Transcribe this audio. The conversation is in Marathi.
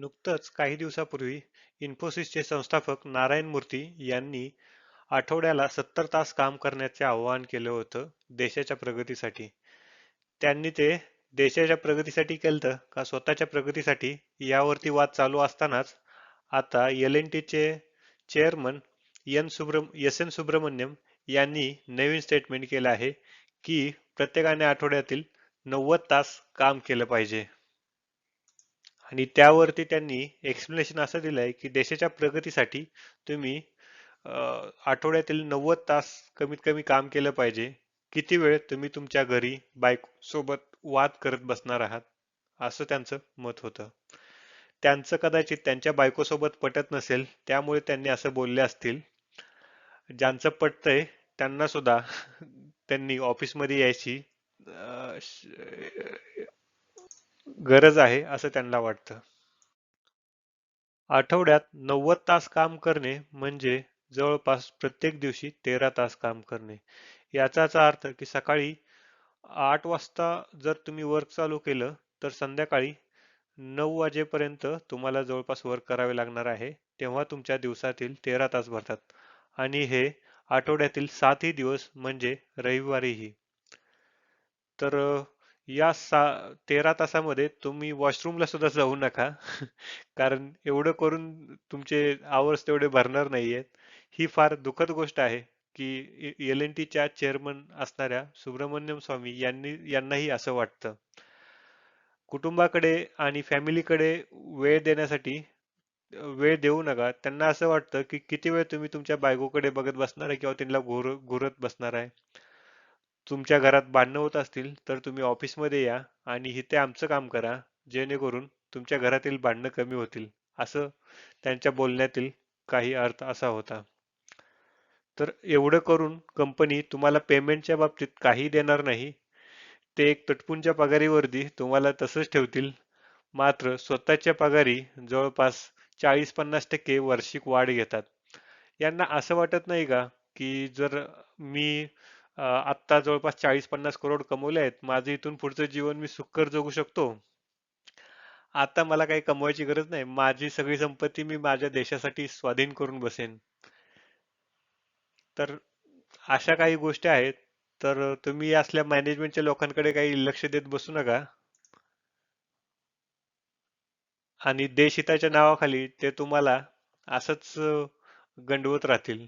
नुकतंच काही दिवसापूर्वी इन्फोसिसचे संस्थापक नारायण मूर्ती यांनी आठवड्याला सत्तर तास काम करण्याचे आवाहन केलं होतं देशाच्या प्रगतीसाठी. त्यांनी ते देशाच्या प्रगतीसाठी केलं का स्वतःच्या प्रगतीसाठी यावरती वाद चालू असतानाच आता एल एन टीचे chairman N Subram S N Subramanyam यांनी नवीन स्टेटमेंट केलं आहे की प्रत्येकाने आठवड्यातील नव्वद तास काम केलं पाहिजे. आणि त्यावरती त्यांनी एक्सप्लेनेशन असं दिलं आहे की देशाच्या प्रगतीसाठी तुम्ही आठवड्यातील नव्वद तास कमीत कमी काम केलं पाहिजे. किती वेळ तुम्ही तुमच्या घरी बाईक सोबत वाद करत बसणार आहात? असं त्यांचं मत होतं. त्यांचं कदाचित त्यांच्या बायकोसोबत पटत नसेल त्यामुळे त्यांनी असं बोलले असतील. ज्यांचं पटतंय त्यांना सुद्धा त्यांनी ऑफिसमध्ये यायची गरज आहे असं त्यांना वाटतं. आठवड्यात नव्वद तास काम करणे म्हणजे जवळपास प्रत्येक दिवशी तेरा तास काम करणे. याचाच अर्थ की सकाळी आठ वाजता जर तुम्ही वर्क चालू केलं तर संध्याकाळी नऊ वाजेपर्यंत तुम्हाला जवळपास वर्क करावे लागणार आहे. तेव्हा तुमच्या दिवसातील तेरा तास भरतात. आणि हे आठवड्यातील सातही दिवस म्हणजे रविवारीही. तर या सा तेरा तासामध्ये तुम्ही वॉशरूमला सुद्धा जाऊ नका. कारण एवढं करून तुमचे आवर्स तेवढे भरणार नाहीयेत. ही फार दुःखद गोष्ट आहे की एल एन टीच्या चेअरमन असणाऱ्या सुब्रमण्यम स्वामी यांनी यांनाही असं वाटतं. कुटुंबाकडे आणि फॅमिलीकडे वेळ देण्यासाठी वेळ देऊ नका. त्यांना असं वाटतं की किती वेळ तुम्ही तुमच्या बायकोकडे बघत बसणार आहे किंवा त्यांना घुर घुरत बसणार आहे. तुमच्या घरात भांडणं होत असतील तर तुम्ही ऑफिसमध्ये या आणि इथे आमचं काम करा जेणेकरून तुमच्या घरातील भांडणं कमी होतील. असं त्यांच्या बोलण्यातील काही अर्थ असा होता. तर एवढं करून कंपनी तुम्हाला पेमेंटच्या बाबतीत काही देणार नाही. ते एक तटपूनच्या पगारीवरती तुम्हाला तसंच ठेवतील. मात्र स्वतःच्या पगारी जवळपास चाळीस पन्नास टक्के वार्षिक वाढ घेतात. यांना असं वाटत नाही का की जर मी आत्ता जवळपास चाळीस पन्नास करोड कमवले आहेत. माझं इथून पुढचं जीवन मी सुखकर जगू शकतो. आता मला काही कमवायची गरज नाही. माझी सगळी संपत्ती मी माझ्या देशासाठी स्वाधीन करून बसेन. तर अशा काही गोष्टी आहेत. तर तुम्ही असल्या मॅनेजमेंटच्या लोकांकडे काही लक्ष देत बसू नका. आणि देशहिताच्या नावाखाली ते तुम्हाला असंच गंडवत राहतील.